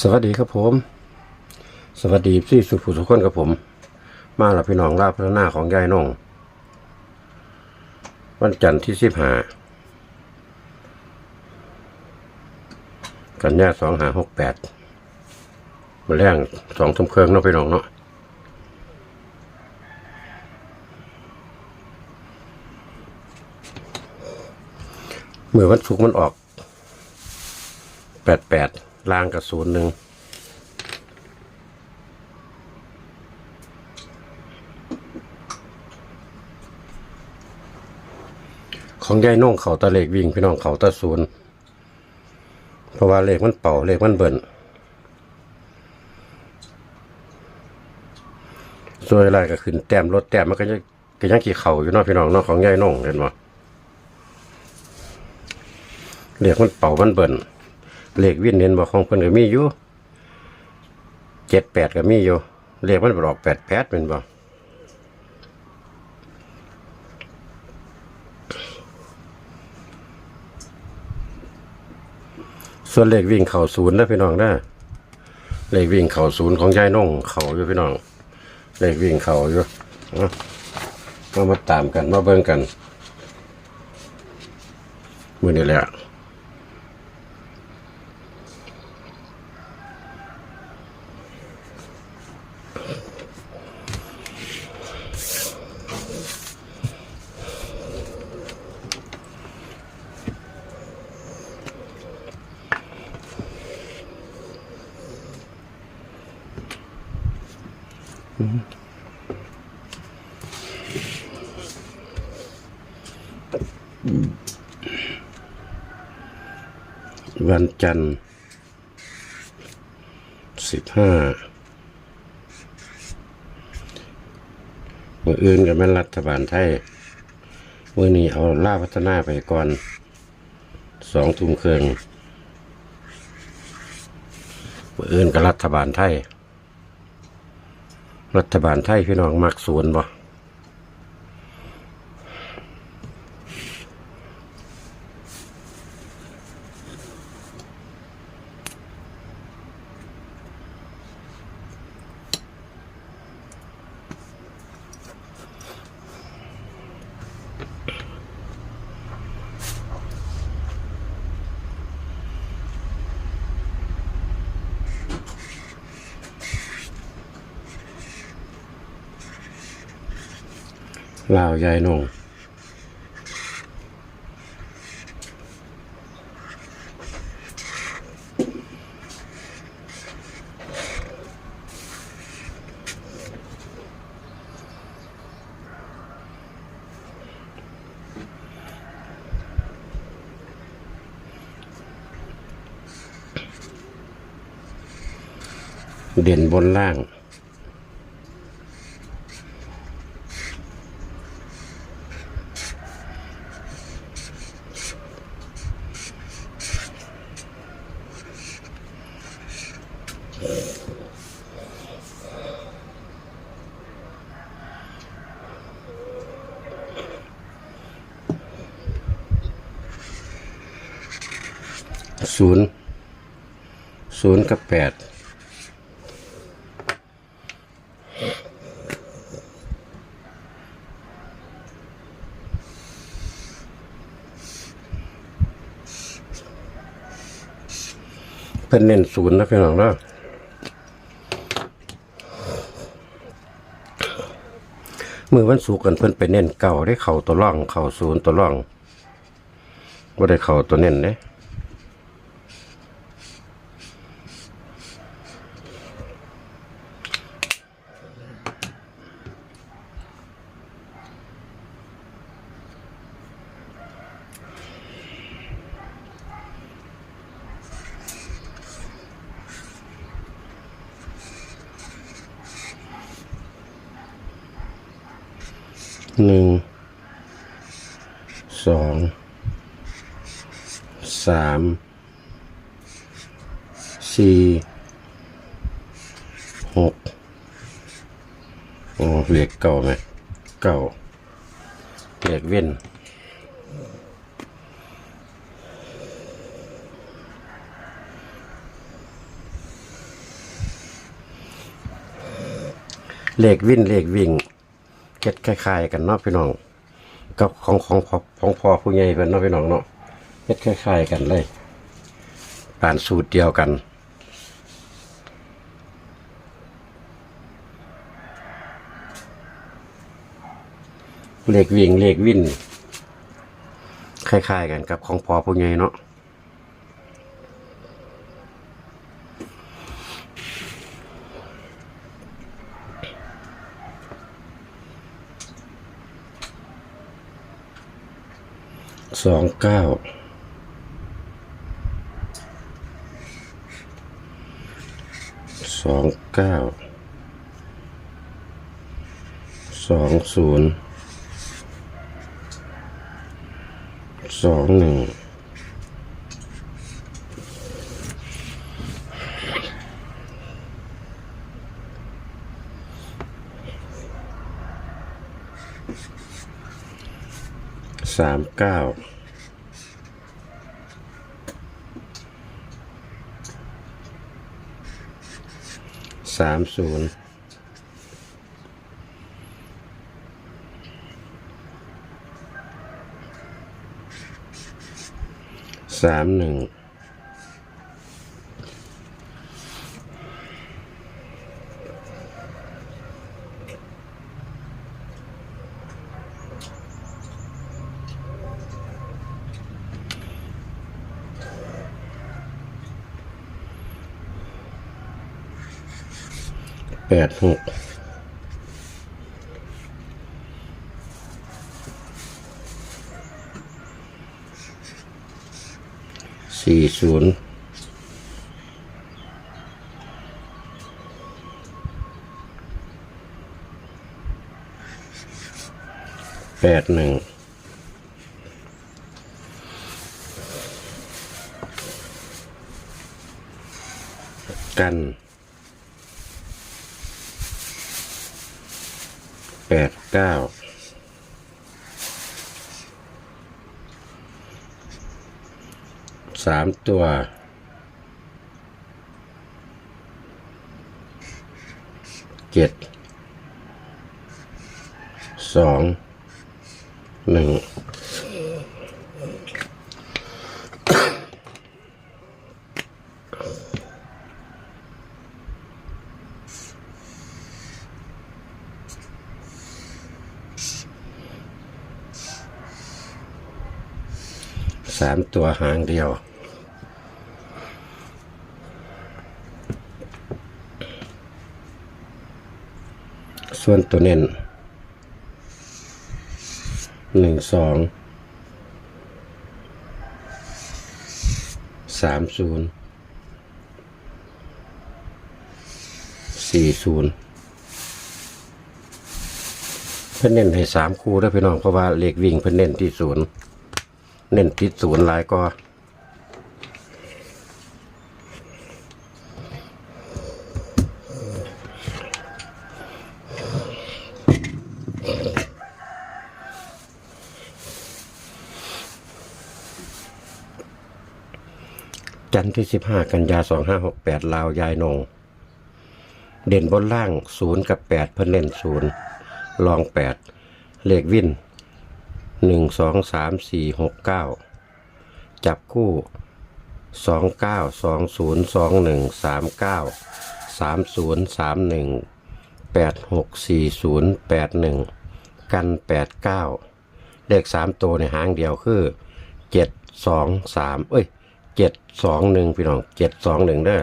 สวัสดีครับผม สวัสดีพี่สุภุสุขคนครับผม มาแล้วพี่น้องลาพระหน้าของยายน้อง วันจันทร์ที่สิบห้ากันยาสองหาหกแปดมาแรงสองทุ่มเครื่องเนาะพี่น้องเนาะเมื่อวันศุกร์มันออกแปดแปด ล่างกับศูนย์หนึ่งของยายน้องเขาตะเลขวิ่งพี่น้องเขาตะศูนย์เพราะว่าเลขมันเป่าเลขมันเบิ่นส่วนอะไรก็ขึ้นแต้มรถแต้มมันก็ยังก็ยังกี่เข่าอยู่เนาะพี่น้องเนาะของยายน้องเห็นบ่เลขมันเป่ามันเบิ่น เลขวินเห็นบอกของเพิ่นก็มีอยู่เจ็ดแปดก็มีอยู่เลขมันบอกแปดแปดเป็นบ่ส่วนเลขวิ่งเข่าศูนย์นะพี่น้องนะเลขวิ่งเข่าศูนย์ของยายน้องเข่าอยู่พี่น้อง เลขวิ่งเข่าอยู่มามาตามกันมาเบิ่งกันมือนี่แหละ วันจันทร์สิบห้ามืออื่นกับแม่นรัฐบาลไทยเมื่อนี้เอาล่าพัฒนาไปก่อนสองทุ่มเครื่องมืออื่นกับรัฐบาลไทย รัฐบาลไทยพี่น้องมักสวนบ่ ลาวยายนงเด่นบนล่าง ศูนย์ศูนย์กับแปดเป็นเน้นศูนย์นะพี่น้องเนาะมือวันสุกกันเพิ่นไปเน้นเก่าได้เข่าตัวร่องเข่าศูนย์ตัวร่องว่าได้เข่าตัวเน้นเด้ หนึ่งสองสามสี่หกโอ้เหล็กเก่าไหมเก่าเหล็กเว้นเหล็กวิ่นเหล็กวิ่ง เก็ดคล้ายๆกันเนาะพี่น้องกับของของของพ่อผู้ใหญ่เป็นเนาะพี่น้องเนาะเก็ดคล้ายๆกันเลยผ่านสูตรเดียวกันเลขวิ่งเลขวิ่นคล้ายๆกันกับของพ่อผู้ใหญ่เนาะ สองเก้าสองเก้าสองศูนย์สองหนึ่งสามเก้า สามศูนย์สามหนึ่ง แปดหกสี่ศูนย์แปดหนึ่งกัน แปดเก้าสามตัวเจ็ดสองหนึ่ง สามตัวหางเดียว ส่วนตัวเน้นหนึ่งสองสามศูนย์สี่ศูนย์เพิ่นเน้นให้สามคู่ได้อพี่น้องเพราะว่าเลขวิ่งเพิ่นเน้นที่ศูนย์ เน้นติดศูนย์หลายก็จันทร์ที่สิบห้ากันยาสองห้าหกแปดลาว ยายนง เด่นบนล่างศูนย์กับแปดเพิ่นเล่นศูนย์ลองแปดเลขวิน หนึ่งสองสามสี่หกเก้าจับคู่สองเก้าสองศูนย์สองหนึ่งสามเก้าสามศูนย์สามหนึ่งแปดหกสี่ศูนย์แปดหนึ่งกันแปดเก้าเลขสามตัวในหางเดียวคือเจ็ดสองสามเอ้ยเจ็ดสองหนึ่งพี่น้องเจ็ดสองหนึ่งเด้อ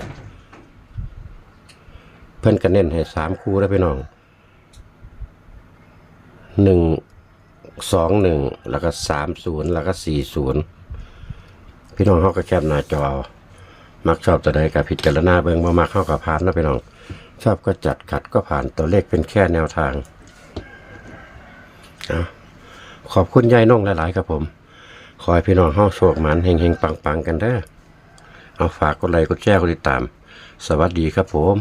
เพิ่นกันเน้นให้สามคู่แล้วพี่น้องหนึ่ง สองหนึ่งแล้วก็สามศูนย์แล้วก็สี่ศูนย์พี่น้องเขาก็แคบหน้าจอ มักชอบตัวใดกับพิจารณาเบิ่งมามักเข้ากับผ่านนะพี่น้องชอบก็จัดขัดก็ผ่านตัวเลขเป็นแค่แนวทางเอาขอบคุณยายน้องหลาย ๆ ครับผม ขอให้พี่น้องเฮาโชคหมันเฮงๆ ปัง ๆ กันเด้อเอาฝากกดไลค์กดแชร์กดติดตาม สวัสดีครับผม